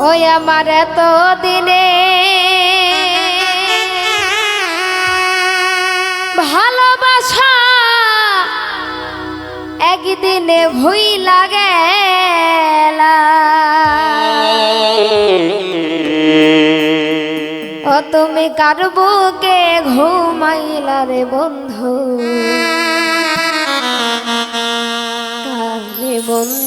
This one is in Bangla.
ওই আমার এত দিনে ভালোবাসা একদিনে ভুই লাগে ও তুমি কারবুকে ঘুমাইলা রে বন্ধু? বন্ধু?